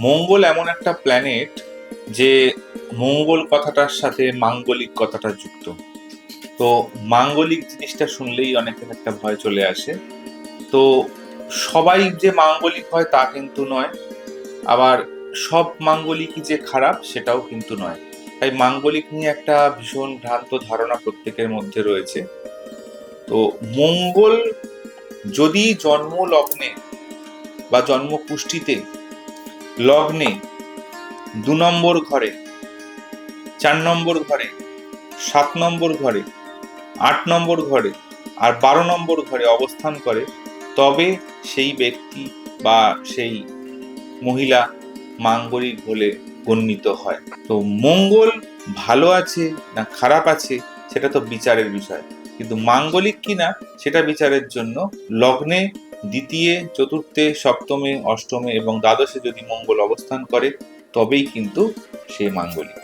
মঙ্গল এমন একটা প্ল্যানেট যে মঙ্গল কথাটার সাথে মাঙ্গলিক কথাটা যুক্ত। তো মাঙ্গলিক জিনিসটা শুনলেই অনেকের একটা ভয় চলে আসে। তো সবাই যে মাঙ্গলিক হয় তা কিন্তু নয়, আবার সব মাঙ্গলিকই যে খারাপ সেটাও কিন্তু নয়। তাই মাঙ্গলিক নিয়ে একটা ভীষণ ভ্রান্ত ধারণা প্রত্যেকের মধ্যে রয়েছে। তো মঙ্গল যদি জন্ম লগ্নে বা জন্ম পুষ্টিতে লগ্নে, দু নম্বর ঘরে, চার নম্বর ঘরে, সাত নম্বর ঘরে, আট নম্বর ঘরে আর বারো নম্বর ঘরে অবস্থান করে, তবে সেই ব্যক্তি বা সেই মহিলা মাঙ্গলিক বলে গণ্যিত হয়। তো মঙ্গল ভালো আছে না খারাপ আছে সেটা তো বিচারের বিষয়। কিন্তু মাঙ্গলিক কিনা সেটা বিচারের জন্য লগ্নে দ্বিতীয় চতুর্থে সপ্তমে অষ্টমে এবং দ্বাদশে যদি মঙ্গল অবস্থান করে তবেই কিন্তু সে মাঙ্গলিক।